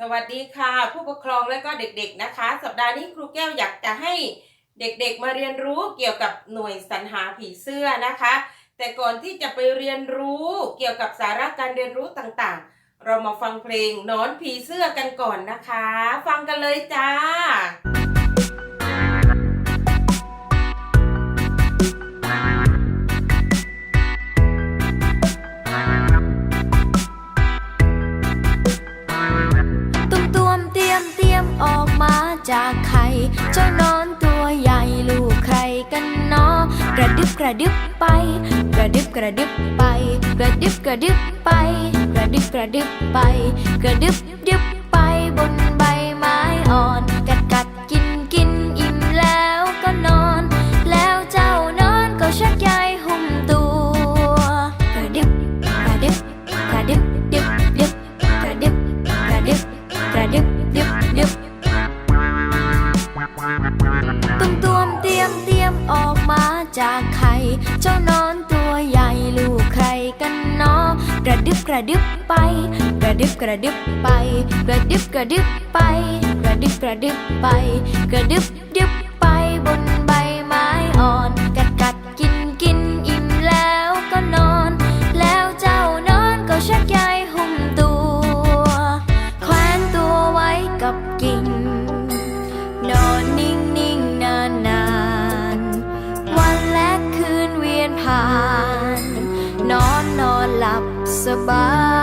สวัสดีค่ะ ผู้ปกครองและก็เด็กๆนะคะ สัปดาห์นี้ครูแก้วอยากจะให้เด็กๆมาเรียนรู้เกี่ยวกับหน่วยสรรหาผีเสื้อนะคะ แต่ก่อนที่จะไปเรียนรู้เกี่ยวกับสาระการเรียนรู้ต่างๆ เรามาฟังเพลงนอนผีเสื้อกันก่อนนะคะ ฟังกันเลยจ้า ออกมาจากไข่เจ้านอนตัวใหญ่ลูกใครกันเนาะกระดึบกระดึบไป กระดึบกระดึบไป กระดึบกระดึบไป กระดึบกระดึบไป กระดึบดึบไปบน ออกมาจากไข่เจ้านอนตัวใหญ่ลูกใครกันเนาะกระดึบกระดึบไป กระดึบกระดึบไป กระดึบกระดึบไป กระดึบกระดึบไป กระดึบดึบไปบ สบาย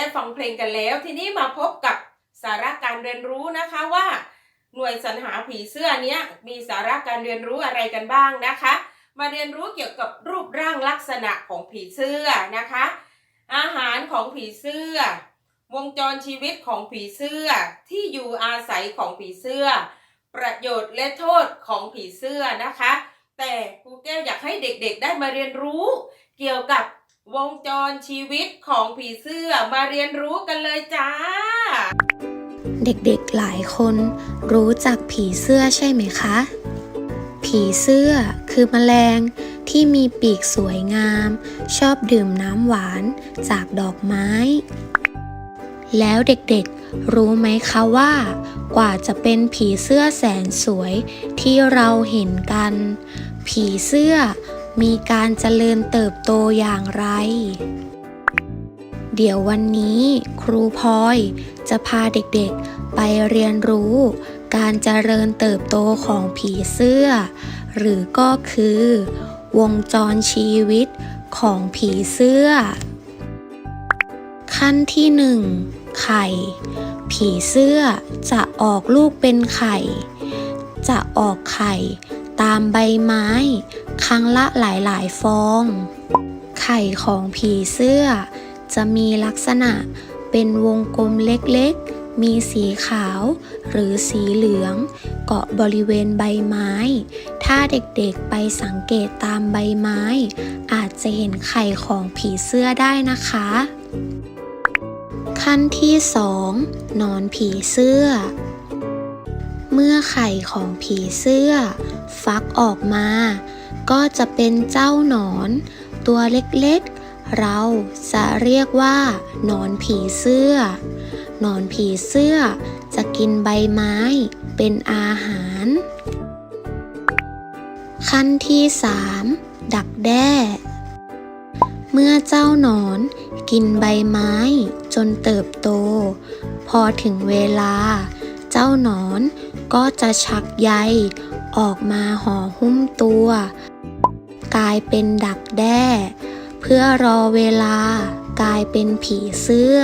ได้ฟังเพลงกันแล้ว ทีนี้มาพบกับสาระการเรียนรู้นะคะว่า หน่วยสรรหาผีเสื้อเนี้ยมีสาระการเรียนรู้อะไรกันบ้างนะคะ มาเรียนรู้เกี่ยวกับรูปร่างลักษณะของผีเสื้อนะคะ อาหารของผีเสื้อ วงจรชีวิตของผีเสื้อที่อยู่อาศัยของผีเสื้อ ประโยชน์และโทษของผีเสื้อนะคะ แต่ครูแก้วอยากให้เด็กๆได้มาเรียนรู้ เกี่ยวกับ วงจรชีวิตของผีเสื้อมาเรียนรู้กันเลยจ้า เด็กๆหลายคนรู้จักผีเสื้อใช่ไหมคะ ผีเสื้อคือแมลงที่มีปีกสวยงาม ชอบดื่มน้ำหวานจากดอกไม้ แล้วเด็กๆรู้ไหมคะว่า กว่าจะเป็นผีเสื้อแสนสวยที่เราเห็นกัน ผีเสื้อ มีการเจริญเติบโตอย่างไร เดี๋ยววันนี้ครูพลอยจะพาเด็กๆไปเรียนรู้การเจริญเติบโตของผีเสื้อ หรือก็คือ วงจรชีวิตของผีเสื้อ ขั้นที่หนึ่งไข่ ผีเสื้อจะออกลูกเป็นไข่ จะออกไข่ตามใบไม้ ครั้งละหลายๆ ฟอง ไข่ของผีเสื้อ จะมีลักษณะเป็นวงกลมเล็กๆ มีสีขาวหรือสีเหลือง เกาะบริเวณใบไม้ ถ้าเด็กๆไปสังเกตตามใบไม้ อาจจะเห็นไข่ของผีเสื้อได้นะคะ ขั้นที่ 2 นอนผีเสื้อ เมื่อไข่ของผีเสื้อ ฟักออกมา ก็จะเป็นเจ้าหนอน ตัวเล็กๆ เราจะเรียกว่าหนอนผีเสื้อ หนอนผีเสื้อจะกินใบไม้เป็นอาหาร ขั้นที่ 3 ดักแด้ เมื่อเจ้าหนอนกินใบไม้จนเติบโต พอถึงเวลา เจ้าหนอนก็จะชักใยออกมาห่อหุ้มตัว กลายเป็นดักแด้ เพื่อรอเวลากลายเป็นผีเสื้อ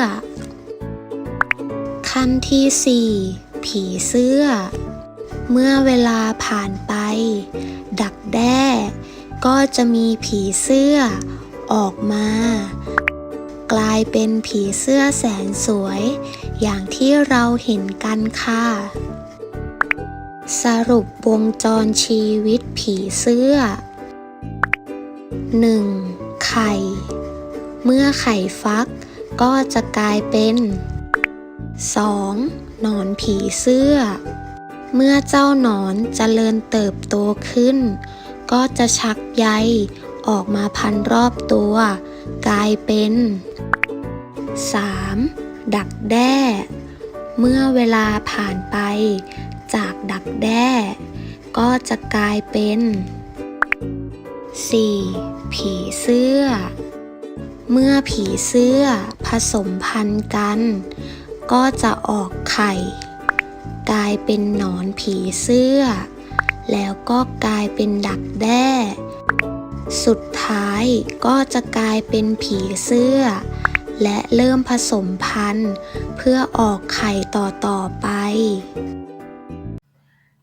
ขั้นที่ 4 ผีเสื้อ เมื่อเวลาผ่านไป ดักแด้ ก็จะมีผีเสื้อออกมา กลายเป็นผีเสื้อแสนสวย อย่างที่เราเห็นกันค่ะ สรุปวงจรชีวิตผีเสื้อ 1. ไข่ เมื่อไข่ฟักก็จะกลายเป็น 2. หนอนผีเสื้อ เมื่อเจ้าหนอนเจริญเติบโตขึ้น ก็จะชักใยออกมาพันรอบตัว กลายเป็น 3. ดักแด้ เมื่อเวลาผ่านไป จากดักแด้ ก็จะกลายเป็น 4. ผีเสื้อ เมื่อผีเสื้อผสมพันธุ์กัน ก็จะออกไข่ กลายเป็นหนอนผีเสื้อ แล้วก็กลายเป็นดักแด้ สุดท้ายก็จะกลายเป็นผีเสื้อ และเริ่มผสมพันธุ์ เพื่อออกไข่ต่อๆไป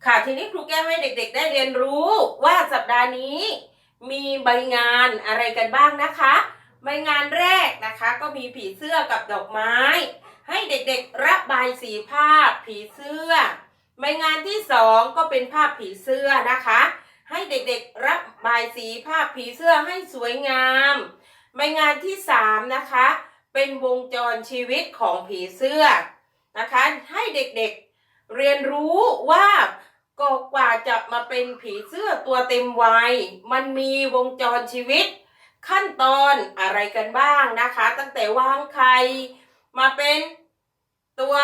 ค่ะทีนี้ครูแก้วให้เด็ก ๆ ได้เรียนรู้ว่าสัปดาห์นี้ มีใบงานอะไรกันบ้างนะคะ ใบงานแรกนะคะก็มีผีเสื้อกับดอกไม้ ให้เด็กๆระบายสีภาพผีเสื้อ ใบงานที่สองก็เป็นภาพผีเสื้อนะคะ ให้เด็กๆระบายสีภาพผีเสื้อให้สวยงาม ใบงานที่สามนะคะ เป็นวงจรชีวิตของผีเสื้อนะคะ ให้เด็กๆเรียนรู้ว่า ก็กว่าจะมาเป็นผีเสื้อตัวเต็มวัย มันมีวงจรชีวิต ขั้นตอนอะไรกันบ้างนะคะ ตั้งแต่วางไข่มาเป็นตัว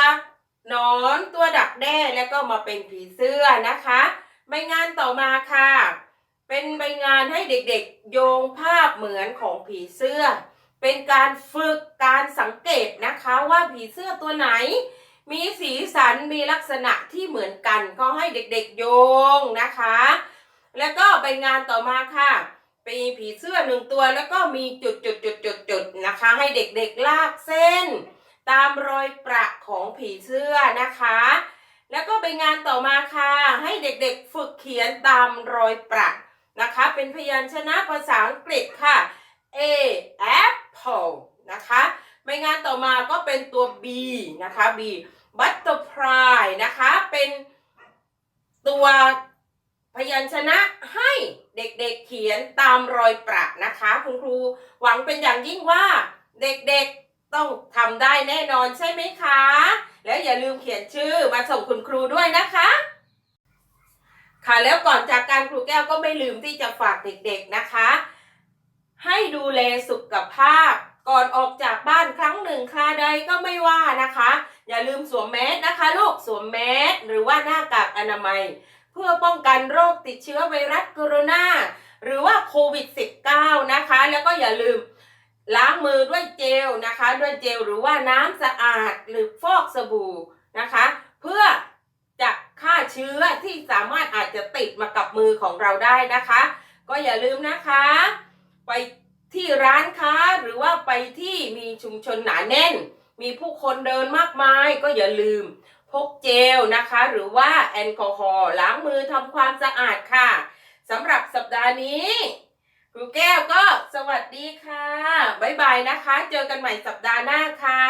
นอนตัวดักแด้แล้วก็มาเป็นผีเสื้อนะคะใบงานต่อมาค่ะ เป็นใบงานให้เด็กๆ โยงภาพเหมือนของผีเสื้อ เป็นการฝึกการสังเกตนะคะว่าผีเสื้อตัวไหน มีสีสันมีลักษณะที่เหมือนกันก็ให้เด็กๆโยงนะคะ แล้วก็ใบงานต่อมาค่ะมีผีเสื้อหนึ่งตัวแล้วก็มีจุดจุดจุดจุดจุดๆๆๆนะคะ ให้เด็กๆลากเส้น ตามรอยประของผีเสื้อนะคะ แล้วก็ใบงานต่อมาค่ะ ให้เด็กๆฝึกเขียนตามรอยประนะคะ เป็นพยัญชนะภาษาอังกฤษค่ะ A apple นะคะใบงานต่อมาก็เป็นตัว B นะคะ B butterfly นะคะ เป็นตัวพยัญชนะให้เด็กๆเขียนตามรอยประนะคะ คุณครูหวังเป็นอย่างยิ่งว่าเด็กๆต้องทำได้แน่นอนใช่ไหมคะ แล้วอย่าลืมเขียนชื่อมาส่งคุณครูด้วยนะคะค่ะแล้วก่อนจากการครูแก้วก็ไม่ลืมที่จะฝากเด็กๆนะคะ ให้ดูแลสุขภาพ ก่อนออกจากบ้านครั้งหนึ่งคราใดก็ไม่ว่านะคะ อย่าลืมสวมแมสนะคะลูกสวมแมสหรือว่าหน้ากากอนามัย เพื่อป้องกันโรคติดเชื้อไวรัสโคโรนาหรือว่าโควิด -19 นะคะ แล้วก็อย่าลืมล้างมือด้วยเจลนะคะ ด้วยเจลหรือว่าน้ำสะอาดหรือฟอกสบู่นะคะ เพื่อจะฆ่าเชื้อที่สามารถอาจจะติดมากับมือของเราได้นะคะ ก็อย่าลืมนะคะ ไป ที่ร้านค้าหรือว่าไปที่มีชุมชนหนาแน่น มีผู้คนเดินมากมายก็อย่าลืม พกเจลนะคะ หรือว่าแอลกอฮอล์ล้างมือทำความสะอาดค่ะสำหรับสัปดาห์นี้ครูแก้วก็สวัสดีค่ะ บ๊ายบายนะคะ เจอกันใหม่สัปดาห์หน้าค่ะ